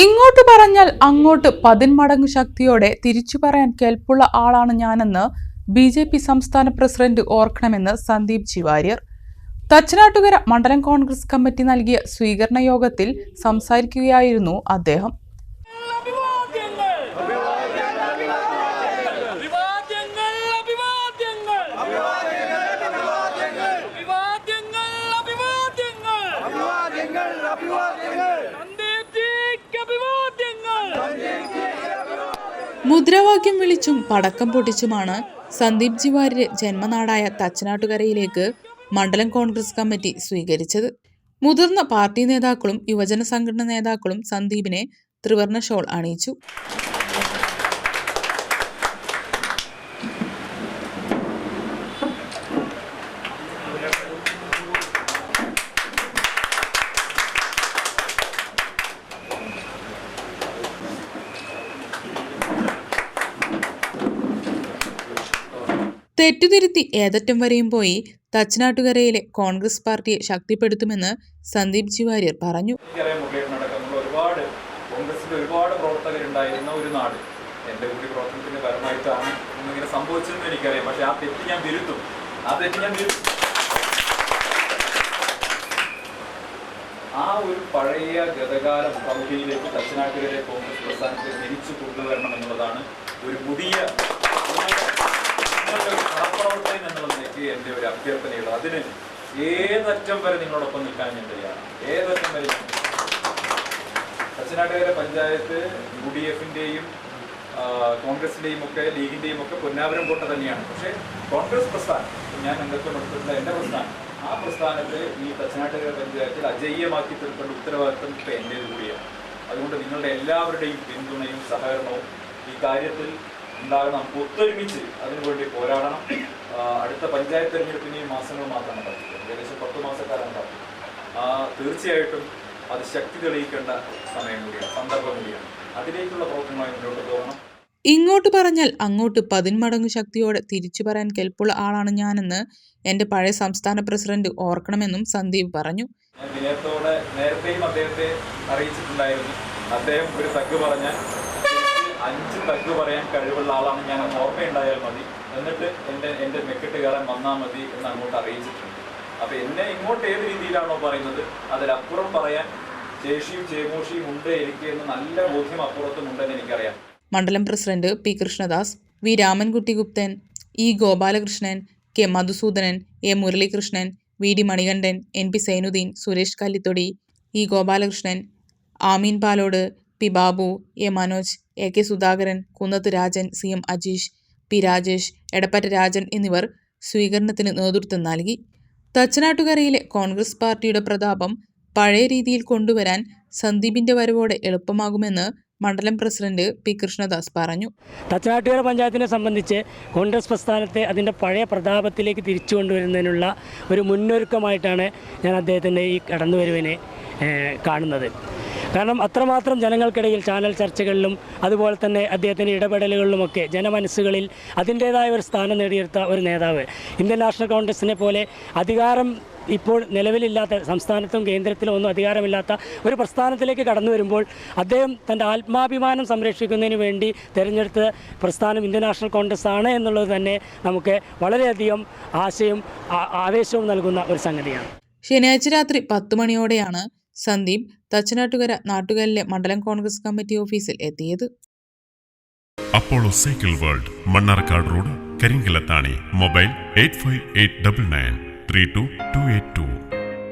ഇങ്ങോട്ട് പറഞ്ഞാൽ അങ്ങോട്ട് പതിന്മടങ്ങ് ശക്തിയോടെ തിരിച്ചു പറയാൻ കെൽപ്പുള്ള ആളാണ് ഞാനെന്ന് ബി ജെ പി സംസ്ഥാന പ്രസിഡന്റ് ഓർക്കണമെന്ന് സന്ദീപ് ചിവാര്യർ. തച്ചനാട്ടുകര മണ്ഡലം കോൺഗ്രസ് കമ്മിറ്റി നൽകിയ സ്വീകരണ യോഗത്തിൽ സംസാരിക്കുകയായിരുന്നു അദ്ദേഹം. മുദ്രാവാക്യം വിളിച്ചും പടക്കം പൊട്ടിച്ചുമാണ് സന്ദീപ് ജിവാരിന്റെ ജന്മനാടായ തച്ചനാട്ടുകരയിലേക്ക് മണ്ഡലം കോൺഗ്രസ് കമ്മിറ്റി സ്വീകരിച്ചത്. മുതിർന്ന പാർട്ടി നേതാക്കളും യുവജന സംഘടന നേതാക്കളും സന്ദീപിനെ ത്രിവർണ ഷോൾ അണിയിച്ചു. തെറ്റുതിരുത്തി ഏതറ്റം വരെയും പോയി തച്ചനാട്ടുകരയിലെ കോൺഗ്രസ് പാർട്ടിയെ ശക്തിപ്പെടുത്തുമെന്ന് സന്ദീപ് ജിവാര്യർ പറഞ്ഞു. എനിക്കറിയാം മുരളീധരനടക്കമുള്ള ഒരുപാട് കോൺഗ്രസിന്റെ ഒരുപാട് പ്രവർത്തകരുണ്ടായിരുന്ന ഒരു നാട്. എന്റെ കൂടി പ്രവർത്തനത്തിന്റെ പരമായിട്ടാണ് ഇങ്ങനെ സംഭവിച്ചതെന്ന് എനിക്കറിയാം. പക്ഷെ ആ തെറ്റ് ഞാൻ തിരുത്തും ആ തെറ്റ് ഞാൻ ആ ഒരു പഴയ ഗതകാല പ്രൗഢിയിലേക്ക് തച്ചനാട്ടുകരെ കോൺഗ്രസ് പ്രസ്ഥാനത്തെ തിരിച്ചു കൊണ്ടുവരണം എന്നുള്ളതാണ് ഒരു പുതിയ സഹപ്രവർത്തകൻ എന്നുള്ള നിലയ്ക്ക് എന്റെ ഒരു അഭ്യർത്ഥനയുള്ളത് അതിന് ഏതറ്റം വരെ നിങ്ങളോടൊപ്പം നിൽക്കാൻ ഞാൻ തയ്യാറാണ്. ഏതറ്റം വരെ ഞാൻ പച്ചനാട്ടുകര പഞ്ചായത്ത് യു ഡി എഫിന്റെയും കോൺഗ്രസിന്റെയും ഒക്കെ ലീഗിന്റെയും ഒക്കെ പൊന്നാപുരം കോട്ട തന്നെയാണ്. പക്ഷേ കോൺഗ്രസ് പ്രസ്ഥാനം ഞാൻ അംഗത്വം എടുത്തിട്ടുള്ള എന്റെ പ്രസ്ഥാനം ആ പ്രസ്ഥാനത്തെ ഈ തച്ചനാട്ടുകര പഞ്ചായത്തിൽ അജയ്യമാക്കി തീർക്കേണ്ട ഉത്തരവാദിത്വം ഇപ്പം എന്റേത് കൂടിയാണ്. അതുകൊണ്ട് നിങ്ങളുടെ എല്ലാവരുടെയും പിന്തുണയും സഹകരണവും ഈ കാര്യത്തിൽ ഉണ്ടാകണം. ഒത്തൊരുമിച്ച് അതിനുവേണ്ടി പോരാടണം. അടുത്ത പഞ്ചായത്ത് തെരഞ്ഞെടുപ്പിന് മാസങ്ങൾ മാത്രമാണ് പറ്റിയത് ഏകദേശം പത്ത് മാസക്കാരാണ് പറ്റിയത് ആ, തീർച്ചയായിട്ടും അത് ശക്തി തെളിയിക്കേണ്ട സമയം കൂടിയാണ് സന്ദർഭം കൂടിയാണ്. അതിലേക്കുള്ള പ്രവർത്തനമായി മുന്നോട്ട് പോകണം. ഇങ്ങോട്ട് പറഞ്ഞാൽ അങ്ങോട്ട് പതിന്മടങ്ങ് ശക്തിയോടെ തിരിച്ചു പറയാൻ കെൽപ്പുള്ള ആളാണ് ഞാനെന്ന് എന്റെ പഴയ സംസ്ഥാന പ്രസിഡന്റ് ഓർക്കണമെന്നും സന്ദീപ് പറഞ്ഞു. ഞാൻ വിനയത്തോടെ നേരത്തെയും അദ്ദേഹത്തെ അറിയിച്ചിട്ടുണ്ടായിരുന്നു. അദ്ദേഹം ഒരു തക്ക് പറഞ്ഞാൽ അഞ്ച് തഗ് പറയാൻ കഴിവുള്ള ആളാണ് ഞാൻ. എന്ന് ഓർമ്മയുണ്ടായാൽ മതി. എന്നിട്ട് എന്റെ എന്റെ മെക്കിട്ട് കയറാൻ വന്നാൽ മതി എന്ന് അങ്ങോട്ട് അറിയിച്ചിട്ടുണ്ട്. അപ്പൊ എന്നെ ഇങ്ങോട്ട് ഏത് രീതിയിലാണോ പറയുന്നത് അതിലപ്പുറം പറയാൻ ശേഷിയും ചേമോഷിയും ഉണ്ട് എനിക്ക് എന്ന് നല്ല ബോധ്യം അപ്പുറത്തും ഉണ്ടെന്ന് എനിക്കറിയാം. മണ്ഡലം president P Krishnadas V Ramankutty Guptan E Gopalakrishnan K Madhusoodanan A Muralikrishnan V D Manikandan N P Sainuddin Suresh Kallithodi E Gopalakrishnan Ameen Palode P Babu A Manoj A K Sudhakaran Kunnath Rajan C M Ajeesh P Rajesh Edappatta Rajan എന്നിവർ സ്വീകരണത്തിന് നേതൃത്വം നൽകി. തച്ചനാട്ടുകരയിലെ കോൺഗ്രസ് പാർട്ടിയുടെ പ്രതാപം പഴയ രീതിയിൽ കൊണ്ടുവരാൻ സന്ദീപിന്റെ വരവോടെ എളുപ്പമാകുമെന്ന് മണ്ഡലം പ്രസിഡന്റ് പി കൃഷ്ണദാസ് പറഞ്ഞു. തച്ചനാട്ടുകര പഞ്ചായത്തിനെ സംബന്ധിച്ച് കോൺഗ്രസ് പ്രസ്ഥാനത്തെ അതിന്റെ പഴയ പ്രതാപത്തിലേക്ക് തിരിച്ചു കൊണ്ടുവരുന്നതിനുള്ള ഒരു മുന്നൊരുക്കമായിട്ടാണ് ഞാൻ അദ്ദേഹത്തിന്റെ ഈ കടന്നുവരവിനെ കാണുന്നത്. കാരണം അത്രമാത്രം ജനങ്ങൾക്കിടയിൽ ചാനൽ ചർച്ചകളിലും അതുപോലെ തന്നെ അദ്ദേഹത്തിന്റെ ഇടപെടലുകളിലുമൊക്കെ ജനമനസ്സുകളിൽ അതിന്റേതായ ഒരു സ്ഥാനം നേടിയെടുത്ത ഒരു നേതാവ്. ഇന്ത്യൻ നാഷണൽ കോൺഗ്രസിനെ പോലെ അധികാരം ഇപ്പോൾ നിലവിലില്ലാത്ത സംസ്ഥാനത്തും കേന്ദ്രത്തിലും ഒന്നും അധികാരമില്ലാത്ത ഒരു പ്രസ്ഥാനത്തിലേക്ക് കടന്നു വരുമ്പോൾ അദ്ദേഹം തന്റെ ആത്മാഭിമാനം സംരക്ഷിക്കുന്നതിന് വേണ്ടി തിരഞ്ഞെടുത്ത പ്രസ്ഥാനം ഇന്ത്യൻ നാഷണൽ കോൺഗ്രസ് ആണ് എന്നുള്ളത് തന്നെ നമുക്ക് വളരെയധികം ആശയും ആവേശവും നൽകുന്ന ഒരു സംഗതിയാണ്. ശനിയാഴ്ച രാത്രി പത്ത് മണിയോടെയാണ് സന്ദീപ് തച്ചനാട്ടുകര നാട്ടുകാലിലെ മണ്ഡലം കോൺഗ്രസ് കമ്മിറ്റി ഓഫീസിൽ എത്തിയത്. Apollo cycle world Mannarkkad road Karinkallathani mobile eight five eight double nine three two two eight two.